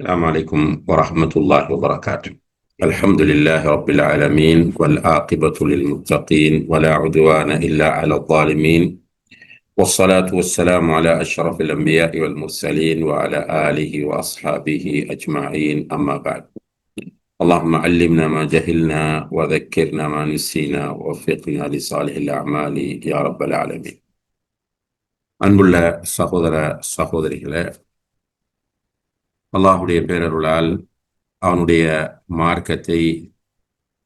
السلام عليكم ورحمة الله وبركاته. الحمد لله رب العالمين والآقبة للمتقين ولا عدوان إلا على الظالمين. والصلاة والسلام على أشرف الأنبياء والمرسلين وعلى آله وأصحابه أجمعين. أما بعد اللهم علمنا ما جهلنا وذكرنا ما نسينا ووفقنا لصالح الأعمال يا رب العالمين. أنبلا سخوذر الله அல்லாஹுடைய பேரருளால் அவனுடைய மார்க்கத்தை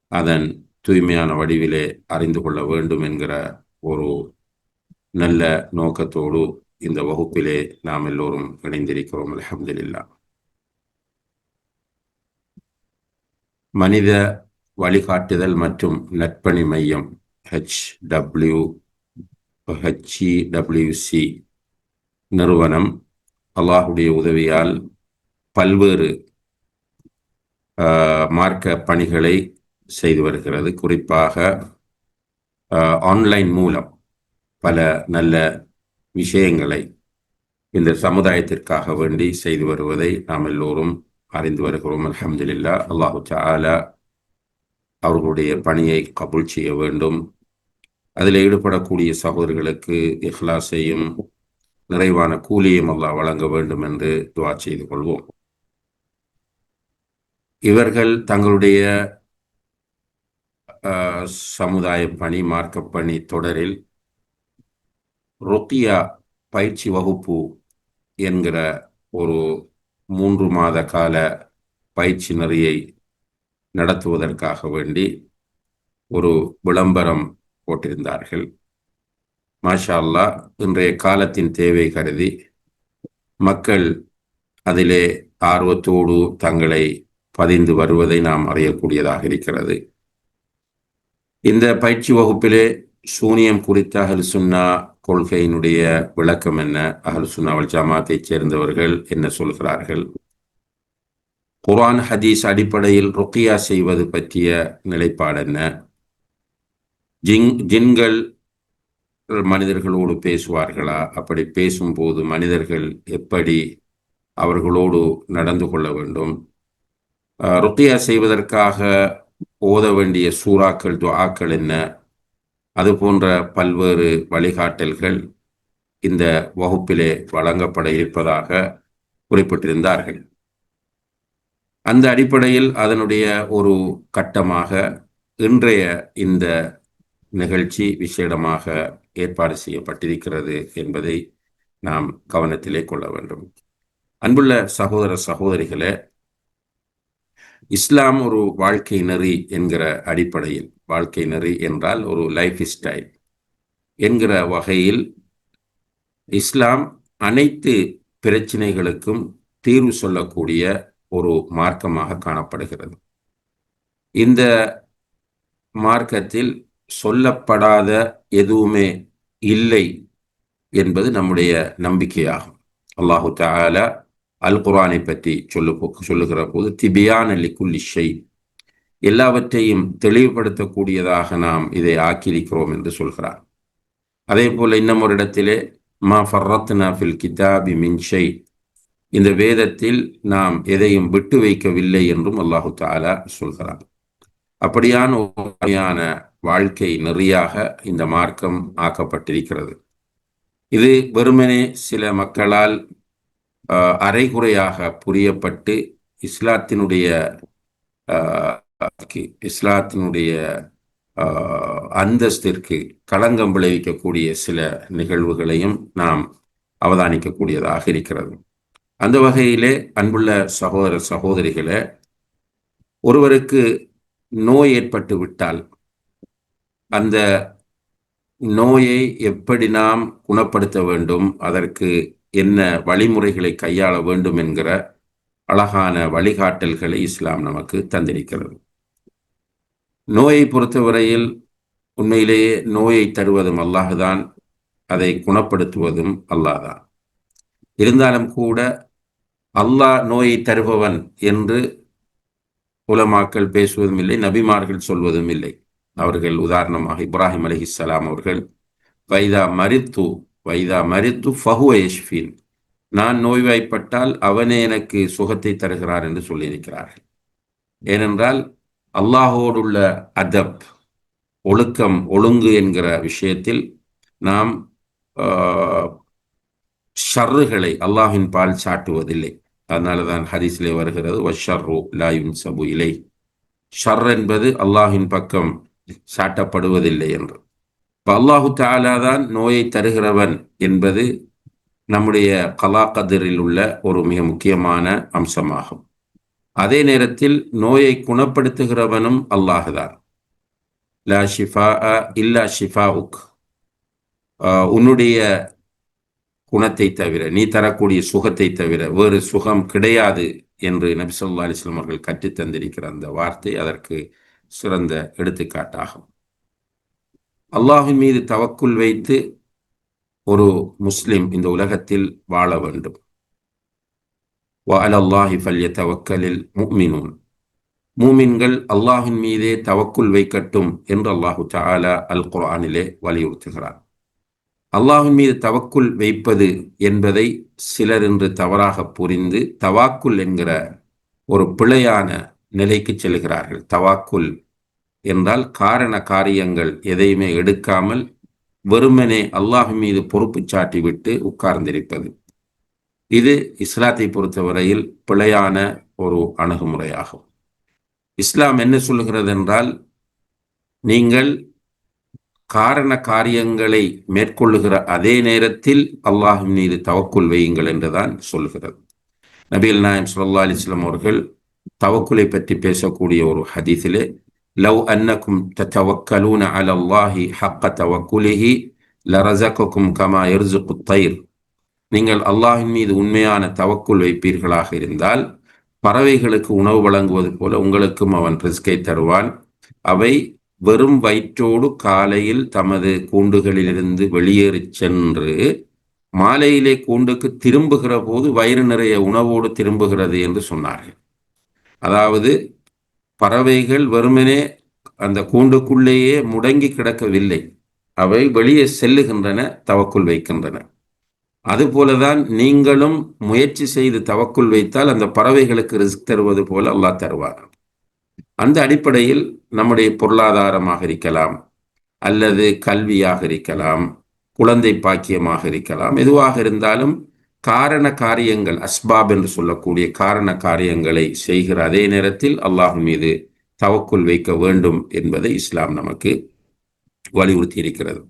அதன் தூய்மையான வடிவிலே அறிந்து கொள்ள வேண்டும் என்கிற ஒரு நல்ல நோக்கத்தோடு இந்த வகுப்பிலே நாம் எல்லோரும் இணைந்திருக்கிறோம். அலமதுல்லா மனித வழிகாட்டுதல் மற்றும் நட்பணி மையம் ஹெச் டபிள்யூ ஹெச்இடபிள்யூசி நிறுவனம் அல்லாஹுடைய உதவியால் பல்வேறு மார்க்க பணிகளை செய்து வருகிறது. குறிப்பாக ஆன்லைன் மூலம் பல நல்ல விஷயங்களை இந்த சமுதாயத்திற்காக வேண்டி செய்து வருவதை நாம் எல்லோரும் அறிந்து வருகிறோம். அலமதுல்லா அல்லாஹு சாலா அவர்களுடைய பணியை கபுல் செய்ய வேண்டும். அதில் ஈடுபடக்கூடிய சகோதரர்களுக்கு இஹ்லாஸையும் நிறைவான கூலியும் அல்லாஹ் வழங்க வேண்டும் என்று துவா செய்து கொள்வோம். இவர்கள் தங்களுடைய சமுதாய பணி மார்க்க பணி தொடரில் ருக்கியா பயிற்சி வகுப்பு என்கிற ஒரு மூன்று மாத கால பயிற்சி நெறியை நடத்துவதற்காக வேண்டி ஒரு விளம்பரம் போட்டிருந்தார்கள். மாஷா அல்லா இன்றைய காலத்தின் தேவை கருதி மக்கள் அதிலே ஆர்வத்தோடு தங்களை பதிந்து வருவதை நாம் அறியக்கூடியதாக இருக்கிறது. இந்த பயிற்சி வகுப்பிலே சூனியம் குறித்த அகல் சுன்னா கொள்கையினுடைய விளக்கம் என்ன? அகல் சுன்னாவல் ஜமாத்தைச் சேர்ந்தவர்கள் என்ன சொல்கிறார்கள்? குரான் ஹதீஸ் அடிப்படையில் ருக்கியா செய்வது பற்றிய நிலைப்பாடு என்ன? ஜிங் ஜின்கள் மனிதர்களோடு பேசுவார்களா? அப்படி பேசும்போது மனிதர்கள் எப்படி அவர்களோடு நடந்து கொள்ள வேண்டும்? ருக்கியா செய்வதற்காக ஓத வேண்டிய சூறாக்கள் துவாக்கள் என்ன? அது போன்ற பல்வேறு வழிகாட்டல்கள் இந்த வகுப்பிலே வழங்கப்பட இருப்பதாக குறிப்பிட்டிருந்தார்கள். அந்த அடிப்படையில் அதனுடைய ஒரு கட்டமாக இன்றைய இந்த நிகழ்ச்சி விசேடமாக ஏற்பாடு செய்யப்பட்டிருக்கிறது என்பதை நாம் கவனத்திலே கொள்ள வேண்டும். அன்புள்ள சகோதர சகோதரிகளே இஸ்லாம் ஒரு வாழ்க்கை நெறி என்கிற அடிப்படையில் வாழ்க்கை நெறி என்றால் ஒரு லைஃப் ஸ்டைல் என்கிற வகையில் இஸ்லாம் அனைத்து பிரச்சனைகளுக்கும் தீர்வு சொல்லக்கூடிய ஒரு மார்க்கமாக காணப்படுகிறது. இந்த மார்க்கத்தில் சொல்லப்படாத எதுவுமே இல்லை என்பது நம்முடைய நம்பிக்கையாகும். அல்லாஹு தாலா அல் குரானை பற்றி சொல்லு சொல்லுகிற போது திபியான் லிக்குல் இஷை எல்லாவற்றையும் தெளிவுபடுத்தக்கூடியதாக நாம் இதை ஆக்கியிருக்கிறோம் என்று சொல்கிறார். அதே போல இன்னும் ஒரு இடத்திலே மா ஃபர்ரத்னா ஃபில் கிதாபி மின்ஷை இந்த வேதத்தில் நாம் எதையும் விட்டு வைக்கவில்லை என்றும் அல்லாஹு தாலா சொல்கிறார். அப்படியான உண்மையான வாழ்க்கை நெறியாக இந்த மார்க்கம் ஆக்கப்பட்டிருக்கிறது. இது வெறுமனே சில மக்களால் அரைகுறையாக புரியப்பட்டு இஸ்லாத்தினுடைய இஸ்லாத்தினுடைய அந்தஸ்திற்கு களங்கம் விளைவிக்கக்கூடிய சில நிகழ்வுகளையும் நாம் அவதானிக்கக்கூடியதாக இருக்கிறது. அந்த வகையிலே அன்புள்ள சகோதர சகோதரிகளே ஒருவருக்கு நோய் ஏற்பட்டு விட்டால் அந்த நோயை எப்படி நாம் குணப்படுத்த வேண்டும் அதற்கு என்ன வழிமுறைகளை கையாள வேண்டும் என்கிற அழகான வழிகாட்டல்களை இஸ்லாம் நமக்கு தந்திருக்கிறது. நோயை பொறுத்தவரையில் உண்மையிலேயே நோயை தருவதும் அல்லாஹுதான் அதை குணப்படுத்துவதும் அல்லாதான் இருந்தாலும் கூட அல்லாஹ் நோயை தருபவன் என்று உலமாக்கள் பேசுவதும் இல்லை நபிமார்கள் சொல்வதும் இல்லை. அவர்கள் உதாரணமாக இப்ராஹிம் அலிஹிஸ்லாம் அவர்கள் பைதா மரித்து வைதா மரித்து ஃபஹுவ யஷ்ஃபீன் நான் நோய்வாய்ப்பட்டால் அவனே எனக்கு சுகத்தை தருகிறார் என்று சொல்லியிருக்கிறார்கள். ஏனென்றால் அல்லாஹோடுள்ள அதப் ஒழுக்கம் ஒழுங்கு என்கிற விஷயத்தில் நாம் ஷர்ருகளை அல்லாஹின் பால் சாட்டுவதில்லை. அதனால தான் ஹரிஸ்லே வருகிறது வஷர்ரு லாயுன் சபு இலை. ஷர் என்பது அல்லாஹின் பக்கம் சாட்டப்படுவதில்லை என்று. இப்போ அல்லாஹு தாலா தான் நோயை தருகிறவன் என்பது நம்முடைய கலா கதிரில் உள்ள ஒரு மிக முக்கியமான அம்சமாகும். அதே நேரத்தில் நோயை குணப்படுத்துகிறவனும் அல்லாஹுதான் லா ஷிஃபா இல்லா ஷிஃபாவுக் உன்னுடைய குணத்தை தவிர நீ தரக்கூடிய சுகத்தை தவிர வேறு சுகம் கிடையாது என்று நபிசல்லா அலிஸ்லாம் அவர்கள் கற்றுத்தந்திருக்கிற அந்த வார்த்தை அதற்கு சிறந்த எடுத்துக்காட்டாகும். அல்லாஹின் மீது தவக்குள் வைத்து ஒரு முஸ்லிம் இந்த உலகத்தில் வாழ வேண்டும். அல்லாஹி ஃபல்ய தவக்கலில் முக்மினூன் மூமின்கள் அல்லாஹின் மீதே தவக்குள் வைக்கட்டும் என்று அல்லாஹு தாலா அல் குரானிலே வலியுறுத்துகிறார் அல்லாஹின் மீது தவக்குள் வைப்பது என்பதை சிலர் என்று தவறாக புரிந்து தவாக்குல் என்கிற ஒரு பிழையான நிலைக்கு செல்கிறார்கள். தவாக்குல் என்றால் காரண காரியங்கள் எதையுமே எடுக்காமல் வெறுமனே அல்லாஹ் மீது பொறுப்பு சாட்டி விட்டு உட்கார்ந்திருப்பது. இது இஸ்லாத்தை பொறுத்தவரையில் பிழையான ஒரு அணுகுமுறையாகும். இஸ்லாம் என்ன சொல்லுகிறது என்றால் நீங்கள் காரண காரியங்களை மேற்கொள்ளுகிற அதே நேரத்தில் அல்லாஹின் மீது தவக்குள் வையுங்கள் என்றுதான் சொல்லுகிறது நபீல் நாயம் சுல்லா அலிஸ்லாம் அவர்கள் தவக்குலை பற்றி பேசக்கூடிய ஒரு ஹதீஸிலே லவ் அன்னக்கும் تتوكلون على الله حق توكله لرزقكم கமா يرزق الطير. நீங்கள் அல்லாஹின் மீது உண்மையான தவக்குள் வைப்பீர்களாக இருந்தால் பறவைகளுக்கு உணவு வழங்குவது போல உங்களுக்கும் அவன் ரிஸ்கை தருவான். அவை வெறும் வயிற்றோடு காலையில் தமது கூண்டுகளிலிருந்து வெளியேறி சென்று மாலையிலே கூண்டுக்கு திரும்புகிற போது வயிறு நிறைய உணவோடு திரும்புகிறது என்று சொன்னார்கள். அதாவது பறவைகள் வெறுமனே அந்த கூண்டுக்குள்ளேயே முடங்கி கிடக்கவில்லை. அவை வெளியே செல்லுகின்றன தவக்குள் வைக்கின்றன. அதுபோலதான் நீங்களும் முயற்சி செய்து தவக்குள் வைத்தால் அந்த பறவைகளுக்கு ரிஸ்க் தருவது போல அல்லாஹ் தருவார் அந்த அடிப்படையில் நம்முடைய பொருளாதாரமாக இருக்கலாம் அல்லது கல்வியாக இருக்கலாம் குழந்தை பாக்கியமாக இருக்கலாம். எதுவாக இருந்தாலும் காரண காரியங்கள் அஸ்பாப் என்று சொல்லக்கூடிய காரண காரியங்களை செய்கிற அதே நேரத்தில் அல்லாஹ் மீது தவக்குள் வைக்க வேண்டும் என்பதை இஸ்லாம் நமக்கு வலியுறுத்தி இருக்கிறது.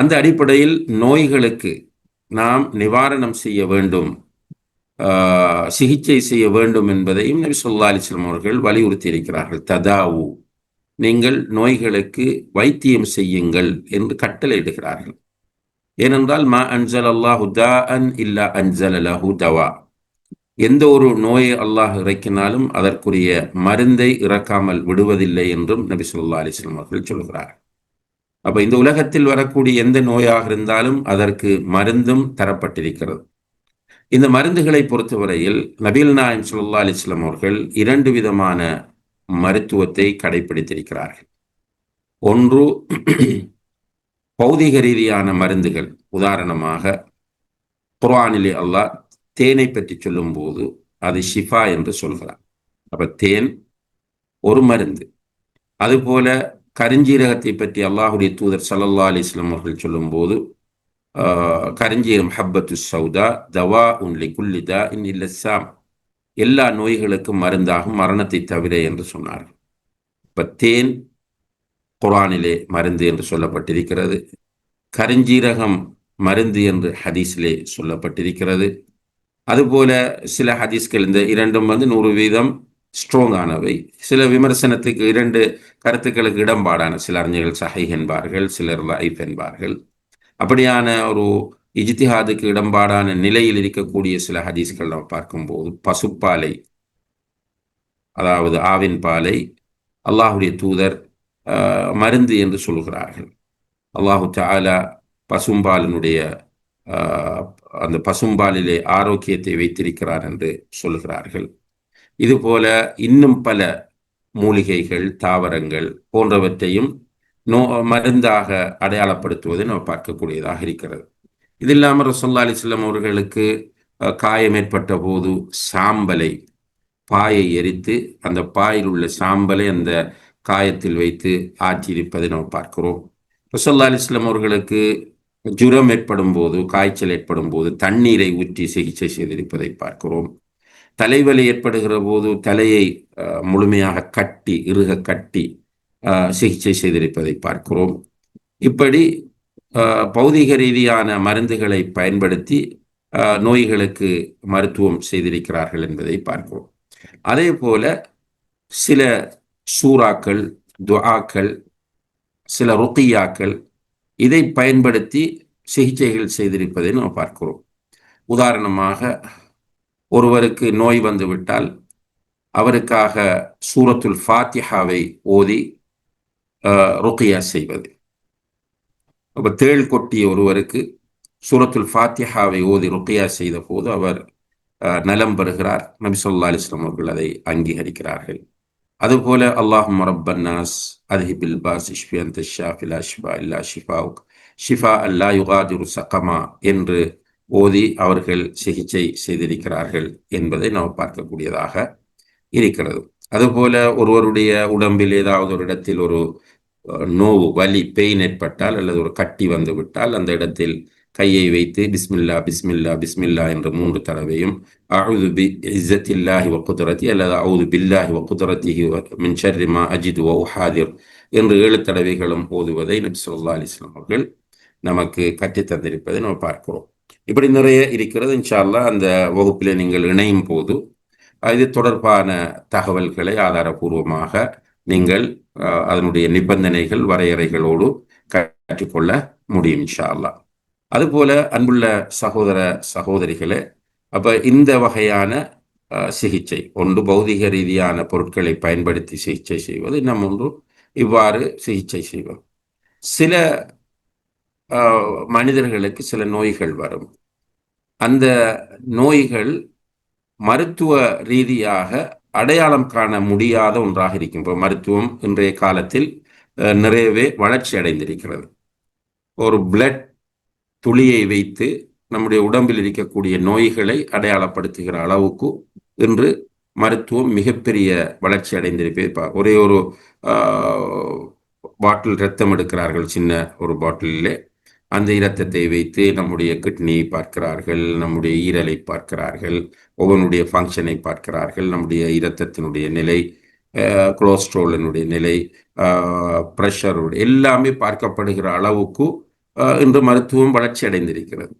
அந்த அடிப்படையில் நோய்களுக்கு நாம் நிவாரணம் செய்ய வேண்டும் சிகிச்சை செய்ய வேண்டும் என்பதையும் நபி சொல்லா அலிஸ்லாம் அவர்கள் வலியுறுத்தி இருக்கிறார்கள். ததாவு நீங்கள் நோய்களுக்கு வைத்தியம் செய்யுங்கள் என்று கட்டளையிடுகிறார்கள். ஏனென்றால் மா அன்சல் அல்லாஹு தா அன் இல்லா அன்சல் அல்லாஹு தவா. எந்த ஒரு நோயை அல்லாஹ் இறக்கினாலும் அதற்குரிய மருந்தை இறக்காமல் விடுவதில்லை என்றும் நபி சொல்லா அலிஸ்லாம் அவர்கள் சொல்கிறார் அப்ப இந்த உலகத்தில் வரக்கூடிய எந்த நோயாக இருந்தாலும் அதற்கு மருந்தும் தரப்பட்டிருக்கிறது. இந்த மருந்துகளை பொறுத்தவரையில் நபீல் நாயம் சுல்லா அலிஸ்லாம் அவர்கள் இரண்டு விதமான மருத்துவத்தை கடைபிடித்திருக்கிறார்கள் ஒன்று பௌதிக ரீதியான மருந்துகள். உதாரணமாக குர்ஆனிலே அல்லாஹ் தேனை பற்றி சொல்லும்போது அது ஷிஃபா என்று சொல்கிறார் அப்ப தேன் ஒரு மருந்து. அதுபோல கரிஞ்சீரகத்தை பற்றி அல்லாஹுடைய தூதர் சல்லல்லா அலிஸ்லாம் அவர்கள் சொல்லும்போது கரிஞ்சீரம் ஹப்பத்து சௌதா தவா உன்லி குல்லிதா இன் இல்லசாம் எல்லா நோய்களுக்கும் மருந்தாகும் மரணத்தை தவிர என்று சொன்னார்கள். இப்போ தேன் குரானிலே மருந்து என்று சொல்லப்பட்டிருக்கிறது. கருஞ்சீரகம் மருந்து என்று ஹதீஸிலே சொல்லப்பட்டிருக்கிறது. அதுபோல சில ஹதீஸ்கள் இந்த இரண்டும் வந்து நூறு வீதம் ஸ்ட்ராங்கானவை சில விமர்சனத்துக்கு இரண்டு கருத்துக்களுக்கு இடம்பாடான சில அறிஞர்கள் சஹை என்பார்கள் சிலர் லைஃப் என்பார்கள். அப்படியான ஒரு இஜித்திஹாதுக்கு இடம்பாடான நிலையில் இருக்கக்கூடிய சில ஹதீஸ்கள் நம்ம பார்க்கும்போது பசுப்பாலை அதாவது ஆவின் பாலை அல்லாஹுடைய தூதர் மருந்து என்று சொல்கிறார்கள். அல்லாஹு தாலா பசும்பாலினுடைய அந்த பசும்பாலிலே ஆரோக்கியத்தை வைத்திருக்கிறார் என்று சொல்கிறார்கள். இதுபோல இன்னும் பல மூலிகைகள் தாவரங்கள் போன்றவற்றையும் நோ மருந்தாக அடையாளப்படுத்துவதை நம்ம பார்க்கக்கூடியதாக இருக்கிறது. இது இல்லாமல் ரசோல்லா அலிஸ்லாம் அவர்களுக்கு காயம் ஏற்பட்ட போது சாம்பலை பாயை எரித்து அந்த பாயில் உள்ள சாம்பலை அந்த காயத்தில் வைத்து ஆற்றியிருப்பதை நாம் பார்க்கிறோம். ரசல்லா அலிஸ்லாம் அவர்களுக்கு ஜுரம் ஏற்படும் போது காய்ச்சல் ஏற்படும் போது தண்ணீரை ஊற்றி சிகிச்சை செய்திருப்பதை பார்க்கிறோம். தலைவலி ஏற்படுகிற போது தலையை முழுமையாக கட்டி இறுக கட்டி சிகிச்சை செய்திருப்பதை பார்க்கிறோம். இப்படி பௌதிக ரீதியான மருந்துகளை பயன்படுத்தி நோய்களுக்கு மருத்துவம் செய்திருக்கிறார்கள் என்பதை பார்க்கிறோம். அதே போல சில ஷூராக்கள் துஆக்கள் சில ருக்கியாக்கள் இதை பயன்படுத்தி சிகிச்சைகள் செய்திருப்பதை நாம் பார்க்கிறோம். உதாரணமாக ஒருவருக்கு நோய் வந்துவிட்டால் அவருக்காக சூரத்துல் ஃபாத்திஹாவை ஓதி ருக்கியா செய்வது. அப்போ தேள் கொட்டிய ஒருவருக்கு சூரத்துல் ஃபாத்திஹாவை ஓதி ருக்கியா செய்த போது அவர் நலம் பெறுகிறார். நபி சொல்லா அலிஸ்லாம் அவர்கள் அதை அங்கீகரிக்கிறார்கள். அதுபோல அல்லாஹும் ரப்பன்னாஸ் அதுஹிபில் பாஸ் இஷ்பி அந்த ஷாஃபிலா ஷிஃபா இல்லா ஷிஃபாவுக் ஷிஃபா அல்லா யுகாதிரு சக்கமா என்று ஓதி அவர்கள் சிகிச்சை செய்திருக்கிறார்கள் என்பதை நாம் பார்க்கக்கூடியதாக இருக்கிறது அதுபோல ஒருவருடைய உடம்பில் ஏதாவது ஒரு இடத்தில் ஒரு நோவு வலி பெயின் ஏற்பட்டால் அல்லது ஒரு கட்டி வந்து விட்டால் அந்த இடத்தில் கையை வைத்து பிஸ்மில்லா பிஸ்மில்லா பிஸ்மில்லா என்று மூன்று தடவையும் அவுது பி இஸ்ஸத்தில்லாஹி வக்குதரத்தி அல்லது அவுது பில்லாஹி வக்குதரத்திஹி மின் ஷர்ரிமா அஜித் ஹாதிர் என்று ஏழு தடவைகளும் ஓதுவதை நபி சொல்லா அலிஸ்லாம் அவர்கள் நமக்கு கற்றுத்தந்திருப்பதை நம்ம பார்க்கிறோம். இப்படி நிறைய இருக்கிறது. இன்ஷால்லா அந்த வகுப்பில் நீங்கள் இணையும் போது இது தொடர்பான தகவல்களை ஆதாரபூர்வமாக நீங்கள் அதனுடைய நிபந்தனைகள் வரையறைகளோடு கற்றுக்கொள்ள முடியும் இன்ஷா அல்லா அதுபோல அன்புள்ள சகோதர சகோதரிகளே அப்ப இந்த வகையான சிகிச்சை ஒன்று பௌதிக ரீதியான பொருட்களை பயன்படுத்தி சிகிச்சை செய்வது இன்னும் ஒன்று இவ்வாறு சிகிச்சை செய்வது. சில மனிதர்களுக்கு சில நோய்கள் வரும். அந்த நோய்கள் மருத்துவ ரீதியாக அடையாளம் காண முடியாத ஒன்றாக இருக்கும். இப்போ மருத்துவம் இன்றைய காலத்தில் நிறையவே வளர்ச்சி அடைந்திருக்கிறது. ஒரு பிளட் துளியை வைத்து நம்முடைய உடம்பில் இருக்கக்கூடிய நோய்களை அடையாளப்படுத்துகிற அளவுக்கு இன்று மருத்துவம் மிகப்பெரிய வளர்ச்சி அடைந்திருப்பே ஒரே ஒரு பாட்டில் ரத்தம் எடுக்கிறார்கள் சின்ன ஒரு பாட்டிலே அந்த இரத்தத்தை வைத்து நம்முடைய கிட்னியை பார்க்கிறார்கள் நம்முடைய ஈரலை பார்க்கிறார்கள் ஒவ்வொன்றுடைய ஃபங்க்ஷனை பார்க்கிறார்கள் நம்முடைய இரத்தத்தினுடைய நிலை கொலஸ்ட்ரோலினுடைய நிலை ப்ரெஷருடைய எல்லாமே பார்க்கப்படுகிற அளவுக்கு இன்று மருத்துவம் வளர்ச்சி அடைந்திருக்கிறது.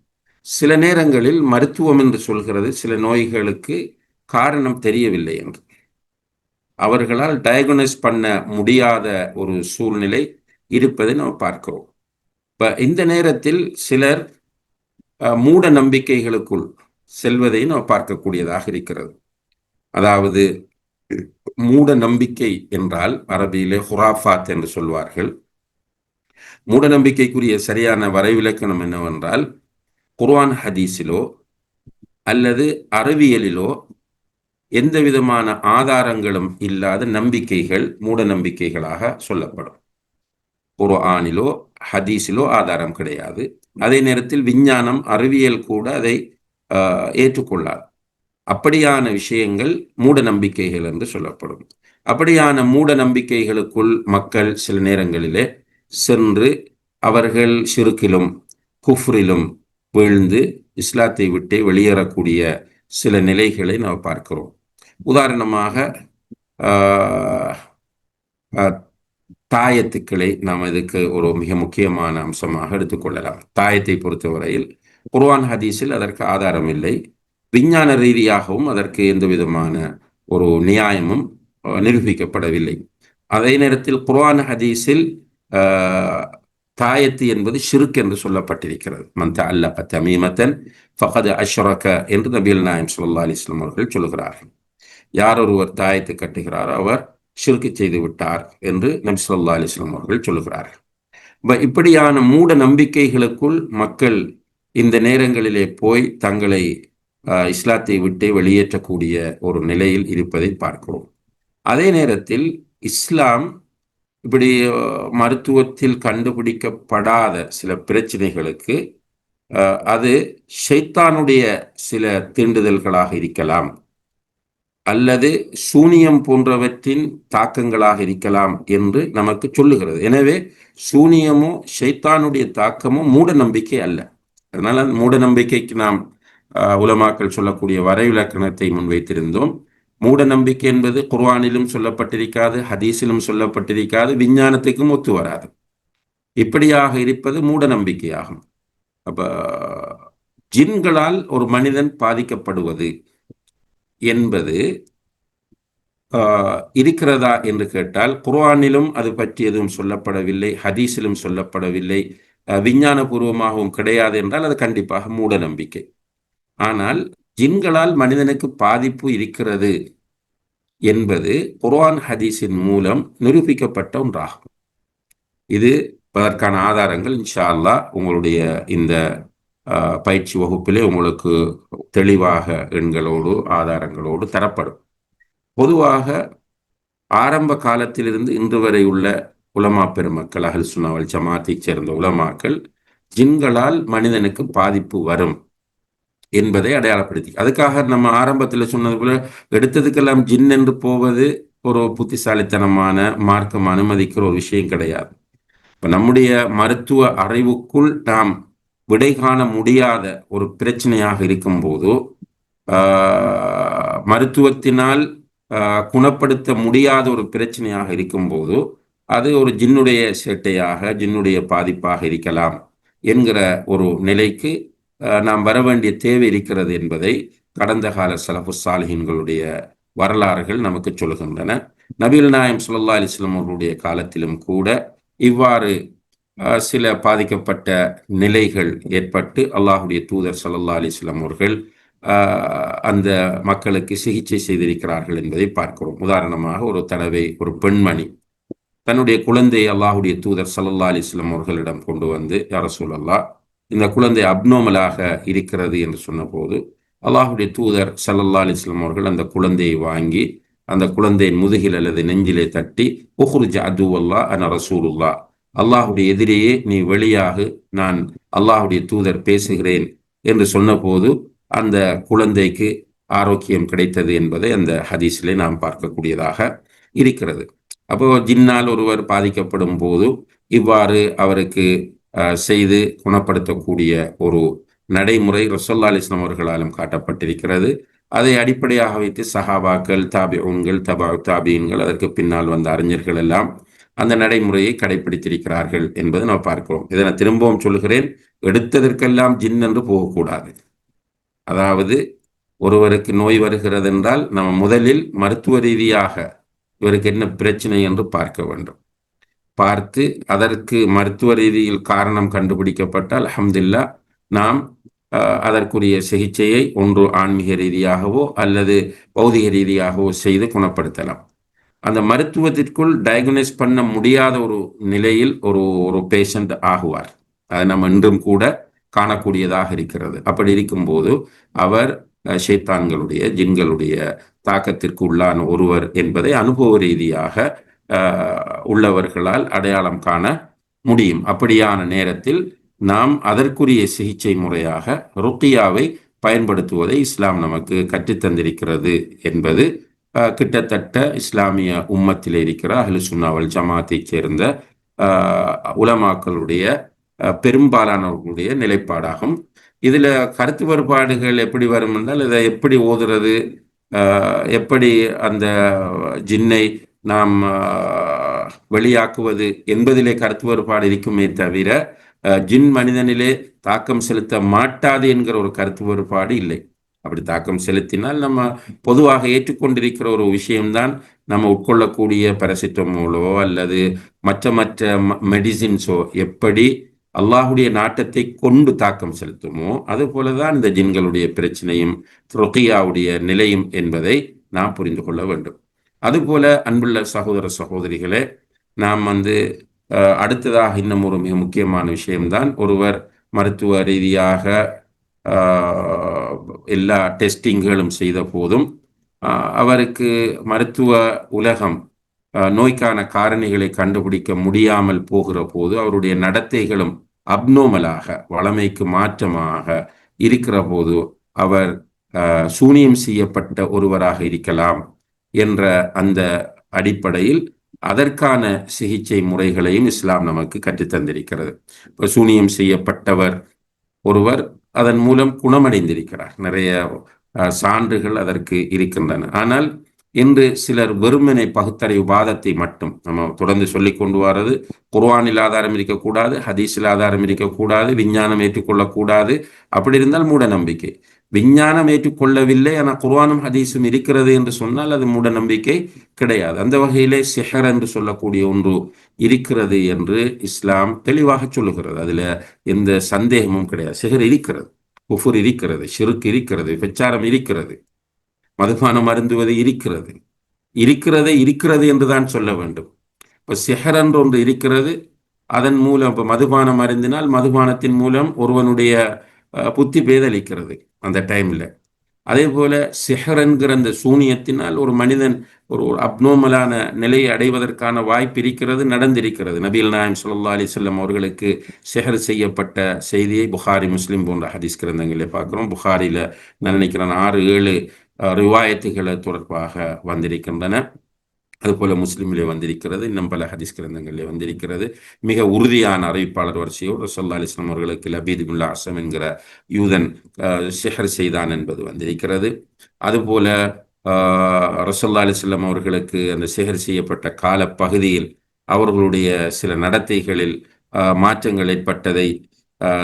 சில நேரங்களில் மருத்துவம் என்று சொல்கிறது சில நோய்களுக்கு காரணம் தெரியவில்லை என்று. அவர்களால் டயக்னோஸ் பண்ண முடியாத ஒரு சூழ்நிலை இருப்பதை நாம் பார்க்கிறோம். இப்போ இந்த நேரத்தில் சிலர் மூட நம்பிக்கைகளுக்குள் செல்வதை நாம் பார்க்கக்கூடியதாக இருக்கிறது. அதாவது மூட நம்பிக்கை என்றால் அரபியிலே ஹுராஃபாத் என்று சொல்வார்கள். மூட நம்பிக்கைக்குரிய சரியான வரைவிலக்கணம் என்னவென்றால் குர்வான் ஹதீஸிலோ அல்லது அறிவியலிலோ எந்த விதமான ஆதாரங்களும் இல்லாத நம்பிக்கைகள் மூட நம்பிக்கைகளாக சொல்லப்படும். ஆணிலோ ஹதீஸிலோ ஆதாரம் கிடையாது. அதே நேரத்தில் விஞ்ஞானம் அறிவியல் கூட அதை ஏற்றுக்கொள்ளாது. அப்படியான விஷயங்கள் மூட நம்பிக்கைகள் என்று சொல்லப்படும். அப்படியான மூட நம்பிக்கைகளுக்குள் மக்கள் சில நேரங்களிலே சென்று அவர்கள் சிறுக்கிலும் குஃப்ரிலும் வீழ்ந்து இஸ்லாத்தை விட்டு வெளியேறக்கூடிய சில நிலைகளை நாம் பார்க்கிறோம். உதாரணமாக தாயத்துக்களை நாம் இதுக்கு ஒரு மிக முக்கியமான அம்சமாக எடுத்துக்கொள்ளலாம் தாயத்தை பொறுத்தவரையில் குர்வான் ஹதீஸில் அதற்கு ஆதாரம் இல்லை. விஞ்ஞான ரீதியாகவும் அதற்கு எந்த விதமான ஒரு நியாயமும் நிரூபிக்கப்படவில்லை. அதே நேரத்தில் குர்வான் ஹதீஸில் தாயத்து என்பது ஷிருக் என்று சொல்லப்பட்டிருக்கிறது. மந்த அல்ல தமீமத்தன் ஃபகது அஷ்ரக என்று நபீல் நாயம் சுல்லா அலிஸ்லாம் அவர்கள் சொல்கிறார்கள் யார் ஒருவர் தாயத்தை கட்டுகிறாரோ அவர் ஷிருக்கு செய்து விட்டார் என்று நபி சொல்லா அலிஸ்லாம் அவர்கள் சொல்லுகிறார்கள். இப்படியான மூட நம்பிக்கைகளுக்குள் மக்கள் இந்த நேரங்களிலே போய் தங்களை இஸ்லாத்தை விட்டு வெளியேற்றக்கூடிய ஒரு நிலையில் இருப்பதை பார்க்கிறோம். அதே நேரத்தில் இஸ்லாம் இப்படி மருத்துவத்தில் கண்டுபிடிக்கப்படாத சில பிரச்சனைகளுக்கு அது ஷைத்தானுடைய சில தீண்டுதல்களாக இருக்கலாம். அல்லது சூனியம் போன்றவற்றின் தாக்கங்களாக இருக்கலாம் என்று நமக்கு சொல்லுகிறது. எனவே சூனியமோ ஷைத்தானுடைய தாக்கமோ மூட நம்பிக்கை அல்ல. அதனால் மூட நம்பிக்கைக்கு நாம் உலமாக்கள் சொல்லக்கூடிய வரைவிலக்கணத்தை முன்வைத்திருந்தோம். மூட நம்பிக்கை என்பது குர்வானிலும் சொல்லப்பட்டிருக்காது ஹதீஸிலும் சொல்லப்பட்டிருக்காது விஞ்ஞானத்துக்கும் ஒத்து வராது. இப்படியாக இருப்பது மூட நம்பிக்கையாகும் அப்ப ஜின்களால் ஒரு மனிதன் பாதிக்கப்படுவது என்பது இருக்கிறதா என்று கேட்டால் குர்ஆனிலும் அது பற்றி எதுவும் சொல்லப்படவில்லை ஹதீஸிலும் சொல்லப்படவில்லை விஞ்ஞானபூர்வமாகவும் கிடையாது என்றால் அது கண்டிப்பாக மூட நம்பிக்கை ஆனால் ஜின்களால் மனிதனுக்கு பாதிப்பு இருக்கிறது என்பது குர்ஆன் ஹதீஸின் மூலம் நிரூபிக்கப்பட்ட ஒன்றாகும். இது அதற்கான ஆதாரங்கள் இன்ஷா அல்லா உங்களுடைய இந்த பயிற்சி வகுப்பிலே உங்களுக்கு தெளிவாக எண்களோடு ஆதாரங்களோடு தரப்படும். பொதுவாக ஆரம்ப காலத்திலிருந்து இன்று வரை உள்ள உலமா பெருமக்கள் அகல் சுனாவல் ஜமாத்தைச் சேர்ந்த உலமாக்கள் ஜின்களால் மனிதனுக்கு பாதிப்பு வரும். என்பதை அடையாளப்படுத்தி. அதுக்காக நம்ம ஆரம்பத்தில் சொன்னது போல எடுத்ததுக்கெல்லாம் ஜின் என்று போவது ஒரு புத்திசாலித்தனமான மார்க்கம் அனுமதிக்கிற ஒரு விஷயம் கிடையாது. இப்போ நம்முடைய மருத்துவ அறிவுக்குள் நாம் விடை காண முடியாத ஒரு பிரச்சனையாக இருக்கும்போது மருத்துவத்தினால் குணப்படுத்த முடியாத ஒரு பிரச்சனையாக இருக்கும்போது அது ஒரு ஜின்னுடைய சேட்டையாக ஜின்னுடைய பாதிப்பாக இருக்கலாம் என்கிற ஒரு நிலைக்கு நாம் வர வேண்டிய தேவை இருக்கிறது என்பதை கடந்த கால சலஃபு சாலிஹின்களுடைய வரலாறுகள் நமக்கு சொல்கின்றன நபீல் நாயம் சுல்லா அலிஸ்லாம் அவர்களுடைய காலத்திலும் கூட இவ்வாறு சில பாதிக்கப்பட்ட நிலைகள் ஏற்பட்டு அல்லாஹுடைய தூதர் சல்லா அலிஸ்லாம் அவர்கள் அந்த மக்களுக்கு சிகிச்சை செய்திருக்கிறார்கள் என்பதை பார்க்கிறோம். உதாரணமாக ஒரு தடவை ஒரு பெண்மணி தன்னுடைய குழந்தை அல்லாஹுடைய தூதர் சல்லா அலிஸ்லாம் அவர்களிடம் கொண்டு வந்து யார சொல்லல்லா இந்த குழந்தை அப்னோமலாக இருக்கிறது என்று சொன்னபோது அல்லாஹுடைய தூதர் சல்லல்லா அலிஸ்லாம் அவர்கள் அந்த குழந்தையை வாங்கி அந்த குழந்தையின் முதுகில் அல்லது நெஞ்சிலே தட்டி உஹ்ருஜ் அதுவல்லா அன ரசூலுல்லா அல்லாஹுடைய எதிரேயே நீ வெளியாக நான் அல்லாஹுடைய தூதர் பேசுகிறேன் என்று சொன்னபோது அந்த குழந்தைக்கு ஆரோக்கியம் கிடைத்தது என்பதை அந்த ஹதீஸிலே நாம் பார்க்கக்கூடியதாக இருக்கிறது. அப்போ ஜின்னால் ஒருவர் பாதிக்கப்படும் போது இவ்வாறு அவருக்கு செய்து குணப்படுத்தக்கூடிய ஒரு நடைமுறை ரசோல்லா அலிஸ்லாம் அவர்களாலும் காட்டப்பட்டிருக்கிறது. அதை அடிப்படையாக வைத்து சஹாபாக்கள் தாபி உண்கள் தபா தாபியன்கள் அதற்கு பின்னால் வந்த அறிஞர்கள் எல்லாம் அந்த நடைமுறையை கடைபிடித்திருக்கிறார்கள் என்பதை நாம் பார்க்கிறோம். இதை நான் திரும்பவும் சொல்கிறேன் எடுத்ததற்கெல்லாம் ஜின் என்று போகக்கூடாது. அதாவது ஒருவருக்கு நோய் வருகிறது என்றால் நம்ம முதலில் மருத்துவ ரீதியாக இவருக்கு என்ன பிரச்சனை என்று பார்க்க வேண்டும். பார்த்து அதற்கு மருத்துவ ரீதியில் காரணம் கண்டுபிடிக்கப்பட்டால் அஹமதுல்லா நாம் அதற்குரிய சிகிச்சையை ஒன்று ஆன்மீக ரீதியாகவோ அல்லது பௌதிக ரீதியாகவோ செய்து குணப்படுத்தலாம். அந்த மருத்துவத்திற்குள் டயக்னைஸ் பண்ண முடியாத ஒரு நிலையில் ஒரு ஒரு பேஷண்ட் ஆகுவார். அதை நம்ம இன்றும் கூட காணக்கூடியதாக இருக்கிறது. அப்படி இருக்கும்போது அவர் ஷேத்தான்களுடைய ஜின்களுடைய தாக்கத்திற்கு உள்ளான ஒருவர் என்பதை அனுபவ ரீதியாக உள்ளவர்களால் அடையாளம் காண முடியும். அப்படியான நேரத்தில் நாம் அதற்குரிய சிகிச்சை முறையாக ருக்கியாவை பயன்படுத்துவதை இஸ்லாம் நமக்கு கற்றுத்தந்திருக்கிறது என்பது கிட்டத்தட்ட இஸ்லாமிய உம்மத்தில் இருக்கிற அஹ்லு சுன்னாவல் ஜமாத்தைச் சேர்ந்த உலமாக்களுடைய பெரும்பாலானவர்களுடைய நிலைப்பாடாகும். இதில் கருத்து வேறுபாடுகள் எப்படி வரும் என்றால் இதை எப்படி ஓதுறது எப்படி அந்த ஜின்னை நாம் வெளியாக்குவது என்பதிலே கருத்து வேறுபாடு இருக்குமே தவிர ஜின் மனிதனிலே தாக்கம் செலுத்த மாட்டாது என்கிற ஒரு கருத்து வேறுபாடு இல்லை. அப்படி தாக்கம் செலுத்தினால் நம்ம பொதுவாக ஏற்றுக்கொண்டிருக்கிற ஒரு விஷயம்தான் நம்ம உட்கொள்ளக்கூடிய பரசிட்டமோலோ அல்லது மற்ற மற்ற மெடிசின்ஸோ எப்படி அல்லாஹுடைய நாட்டத்தை கொண்டு தாக்கம் செலுத்துமோ அது போலதான் இந்த ஜின்களுடைய பிரச்சனையும் ரொக்கியாவுடைய நிலையும் என்பதை நாம் புரிந்து கொள்ள வேண்டும். அதுபோல அன்புள்ள சகோதர சகோதரிகளே நாம் வந்து அடுத்ததாக இன்னும் ஒரு மிக முக்கியமான விஷயம்தான் ஒருவர் மருத்துவ ரீதியாக எல்லா டெஸ்டிங்களும் செய்த போதும் அவருக்கு மருத்துவ உலகம் நோய்க்கான காரணிகளை கண்டுபிடிக்க முடியாமல் போகிற போது அவருடைய நடத்தைகளும் அப்னோமலாக வளமைக்கு மாற்றமாக இருக்கிற போது அவர் சூனியம் செய்யப்பட்ட ஒருவராக இருக்கலாம். என்ற அந்த அடிப்படையில் அதற்கான சிகிச்சை முறைகளையும் இஸ்லாம் நமக்கு கற்றுத்தந்திருக்கிறது. இப்போ சூனியம் செய்யப்பட்டவர் ஒருவர் அதன் மூலம் குணமடைந்திருக்கிறார். நிறைய சான்றுகள் அதற்கு இருக்கின்றன. ஆனால் இன்று சிலர் வெறுமனை பகுத்தறிவு வாதத்தை மட்டும் நம்ம தொடர்ந்து சொல்லி கொண்டு வர்றது குர்வானில் ஆதாரம் இருக்கக்கூடாது ஹதீஸில் ஆதாரம் இருக்கக்கூடாது விஞ்ஞானம் ஏற்றுக்கொள்ளக்கூடாது அப்படி இருந்தால் மூட நம்பிக்கை விஞ்ஞானம் ஏற்றுக்கொள்ளவில்லை ஆனால் குர்வானும் ஹதீஸும் இருக்கிறது என்று சொன்னால் அது மூட நம்பிக்கை கிடையாது. அந்த வகையிலே சிஹர் என்று சொல்லக்கூடிய ஒன்று இருக்கிறது என்று இஸ்லாம் தெளிவாக சொல்லுகிறது. அதுல எந்த சந்தேகமும் கிடையாது. சிஹர் இருக்கிறது குஃபுர் இருக்கிறது ஷிருக்கு இருக்கிறது பிரச்சாரம் இருக்கிறது மதுபானம் அருந்துவது இருக்கிறது. இருக்கிறதே இருக்கிறது என்று தான் சொல்ல வேண்டும். இப்போ சிஹர் என்று ஒன்று இருக்கிறது. அதன் மூலம் இப்போ மதுபானம் அருந்தினால் மதுபானத்தின் மூலம் ஒருவனுடைய புத்தி பேதளிக்கிறது. அந்த டைமில் அதே போல் சிஹர் என்கிற அந்த சூனியத்தினால் ஒரு மனிதன் ஒரு அப்னோமலான நிலையை அடைவதற்கான வாய்ப்பு இருக்கிறது நடந்திருக்கிறது. நபீல் நாயம் சுல்லா அலி சொல்லம் அவர்களுக்கு சிஹர் செய்யப்பட்ட செய்தியை புகாரி முஸ்லீம் போன்ற ஹதீஸ் கிரந்தங்களை பார்க்குறோம். புகாரியில் நான் நினைக்கிறேன் ஆறு ஏழு ரிவாயத்துகளை தொடர்பாக வந்திருக்கின்றன. அதுபோல முஸ்லீமிலே வந்திருக்கிறது இன்னும் பல ஹதீஸ் கிரந்தங்களிலே வந்திருக்கிறது. மிக உறுதியான அறிவிப்பாளர் வரிசையோடு ரசல்லா அலிஸ்லாம் அவர்களுக்கு லபீத் முல்லா அசம் என்கிற யூதன் ஷெஹர் செய்தான் என்பது வந்திருக்கிறது. அதுபோல ரசல்லா அலிஸ்லாம் அவர்களுக்கு அந்த சேகர் செய்யப்பட்ட கால பகுதியில் அவர்களுடைய சில நடத்தைகளில் மாற்றங்கள் ஏற்பட்டதை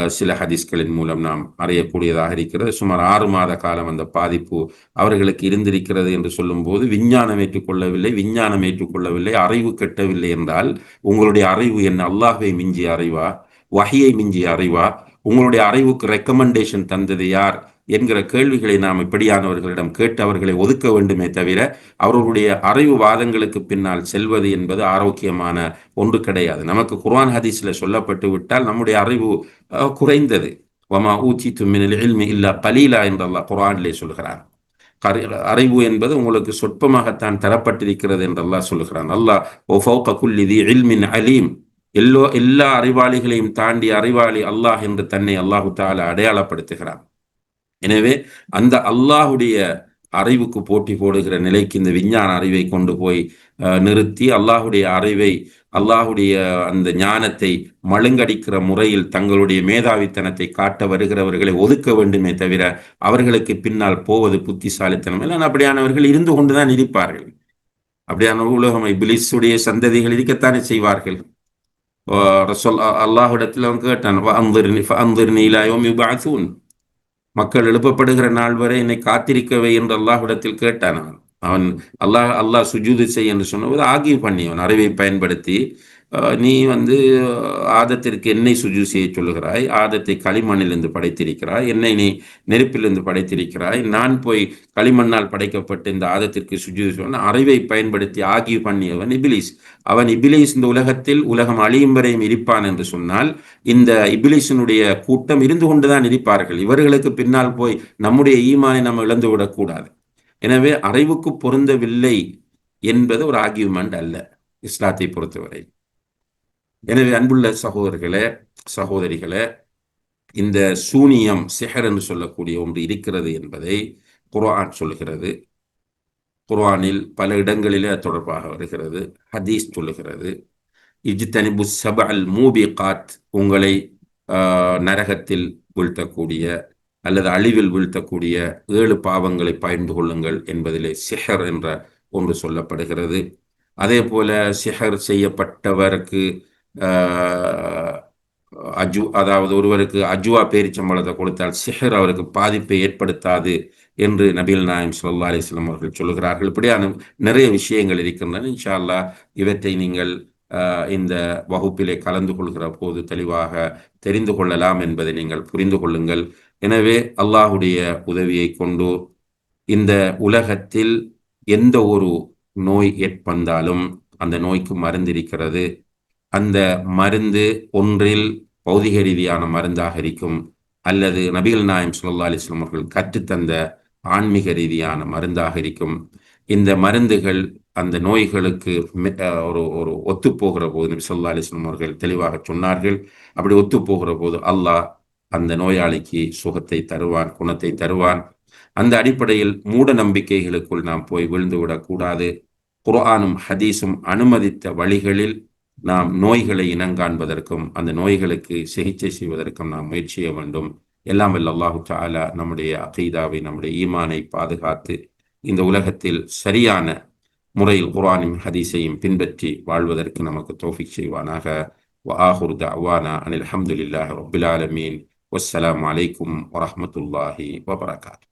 சில ஹதீஸ்களின் மூலம் நாம் அறியக்கூடியதாக இருக்கிறது. சுமார் ஆறு மாத காலம் அந்த பாதிப்பு அவர்களுக்கு இருந்திருக்கிறது என்று சொல்லும்போது விஞ்ஞானம் ஏற்றுக்கொள்ளவில்லை விஞ்ஞானம் ஏற்றுக்கொள்ளவில்லை அறிவு கெட்டவில்லை என்றால் உங்களுடைய அறிவு என்ன? அல்லாஹை மிஞ்சிய அறிவா? வகையை மிஞ்சிய அறிவா? உங்களுடைய அறிவுக்கு ரெக்கமெண்டேஷன் தந்தது யார்? என்கிற கேள்விகளை நாம் இப்படியானவர்களிடம் கேட்டு அவர்களை ஒதுக்க வேண்டுமே தவிர அவர்களுடைய அறிவு வாதங்களுக்கு பின்னால் செல்வது என்பது ஆரோக்கியமான ஒன்று கிடையாது. நமக்கு குர்ஆன் ஹதீஸில் சொல்லப்பட்டு விட்டால் நம்முடைய அறிவு குறைந்தது. வமா ஊச்சி தும்மினில் இல்மி இல்லா பலீலா என்று குரானிலே சொல்கிறார் அறிவு என்பது உங்களுக்கு சொற்பமாகத்தான் தரப்பட்டிருக்கிறது என்றெல்லாம் சொல்லுகிறான் சொல்கிறான். அல்லாஹ் இல்மின் அலீம். எல்லோ எல்லா அறிவாளிகளையும் தாண்டி அறிவாளி அல்லாஹ் என்று தன்னை அல்லாஹு தாலா அடையாளப்படுத்துகிறான். எனவே அந்த அல்லாஹுடைய அறிவுக்கு போட்டி போடுகிற நிலைக்கு இந்த விஞ்ஞான அறிவை கொண்டு போய் நிறுத்தி அல்லாஹுடைய அறிவை அல்லாஹுடைய அந்த ஞானத்தை மழுங்கடிக்கிற முறையில் தங்களுடைய மேதாவித்தனத்தை காட்ட வருகிறவர்களை ஒதுக்க வேண்டுமே தவிர அவர்களுக்கு பின்னால் போவது புத்திசாலித்தனம். இல்லை அப்படியானவர்கள் இருந்து கொண்டுதான் இருப்பார்கள். அப்படியான உலகம் இபிலிஸுடைய சந்ததிகள் இருக்கத்தானே செய்வார்கள். அல்லாஹுடத்தில் அவன் கேட்டான் மக்கள் எழுப்பப்படுகிற நாள் வரை என்னை காத்திருக்கவை என்று அல்லாஹ்விடத்தில் கேட்டான் அவன். அவன் அல்லாஹ் அல்லாஹ் சுஜூதி செய் என்று சொன்னபோது ஆகிய பண்ணியவன் அறிவை பயன்படுத்தி நீ வந்து ஆதத்திற்கு என்னை சுஜு செய்ய சொல்லுகிறாய். ஆதத்தை களிமண்ணிலிருந்து படைத்திருக்கிறாய். என்னை நீ நெருப்பிலிருந்து படைத்திருக்கிறாய். நான் போய் களிமண்ணால் படைக்கப்பட்ட இந்த ஆதத்திற்கு சுஜு சொன்ன அறிவை பயன்படுத்தி ஆகிய பண்ணியவன் இபிலிஸ். அவன் இபிலிஸ் இந்த உலகத்தில் உலகம் அழியும் வரையும் இருப்பான் என்று சொன்னால் இந்த இபிலிஸினுடைய கூட்டம் இருந்து கொண்டுதான் இருப்பார்கள். இவர்களுக்கு பின்னால் போய் நம்முடைய ஈமானை நம்ம இழந்து விடக்கூடாது. எனவே அறிவுக்கு பொருந்தவில்லை என்பது ஒரு ஆகியுமெண்ட் அல்ல. இஸ்லாத்தை பொறுத்தவரை. எனவே அன்புள்ள சகோதரர்களே சகோதரிகளே இந்த சூனியம் சிஹர் என்று சொல்லக்கூடிய ஒன்று இருக்கிறது என்பதை குர்ஆன் சொல்லுகிறது. குர்ஆனில் பல இடங்களிலே தொடர்பாக வருகிறது. ஹதீஸ் சொல்லுகிறது. இஜ்தனிபு சப அல் மூபி காத் உங்களை நரகத்தில் வீழ்த்தக்கூடிய அல்லது அழிவில் வீழ்த்தக்கூடிய ஏழு பாவங்களை பகிர்ந்து கொள்ளுங்கள் என்பதிலே சிஹர் என்ற ஒன்று சொல்லப்படுகிறது. அதே போல சிஹர் செய்யப்பட்டவருக்கு அஜு அதாவது ஒருவருக்கு அஜுவா பேரிச்சம்பளத்தை கொடுத்தால் சிஹர் அவருக்கு பாதிப்பை ஏற்படுத்தாது என்று நபீல் நாயம் சொல்லா அலிஸ்லாம் அவர்கள் சொல்லுகிறார்கள். இப்படியான நிறைய விஷயங்கள் இருக்கின்றன. இன்ஷா அல்லா இவற்றை நீங்கள் இந்த வகுப்பிலே கலந்து கொள்கிற போது தெளிவாக தெரிந்து கொள்ளலாம் என்பதை நீங்கள் புரிந்து கொள்ளுங்கள். எனவே அல்லாஹுடைய உதவியை கொண்டு இந்த உலகத்தில் எந்த ஒரு நோய் ஏற்பந்தாலும் அந்த நோய்க்கு மருந்திருக்கிறது. அந்த மருந்து ஒன்றில் பௌதிக ரீதியான மருந்தாக இருக்கும். அல்லது நபிகள் நாயம் சுல்லா அலிஸ்லாம் அவர்கள் கற்றுத்தந்த ஆன்மீக ரீதியான மருந்தாக இருக்கும். இந்த மருந்துகள் அந்த நோய்களுக்கு ஒரு ஒரு ஒத்து போகிற போது நபி சொல்லா அலிஸ்லாம் அவர்கள் தெளிவாக சொன்னார்கள். அப்படி ஒத்து போகிற போது அல்லாஹ் அந்த நோயாளிக்கு சுகத்தை தருவான் குணத்தை தருவான். அந்த அடிப்படையில் மூட நம்பிக்கைகளுக்குள் நாம் போய் விழுந்து விடக்கூடாது குர்ஆனும் ஹதீஸும் அனுமதித்த வழிகளில் நாம் நோய்களை இனங்காண்பதற்கும் அந்த நோய்களுக்கு சிகிச்சை செய்வதற்கும் நாம் முயற்சி செய்ய வேண்டும் எல்லாம் வல்ல அல்லாஹு தாலா நம்முடைய அகீதாவை நம்முடைய ஈமானை பாதுகாத்து இந்த உலகத்தில் சரியான முறையில் குரானையும் ஹதீஸையும் பின்பற்றி வாழ்வதற்கு நமக்கு தோஃபிக் செய்வானாக وآخر دعوانا أن الحمد لله رب العالمين والسلام عليكم ورحمة الله وبركاته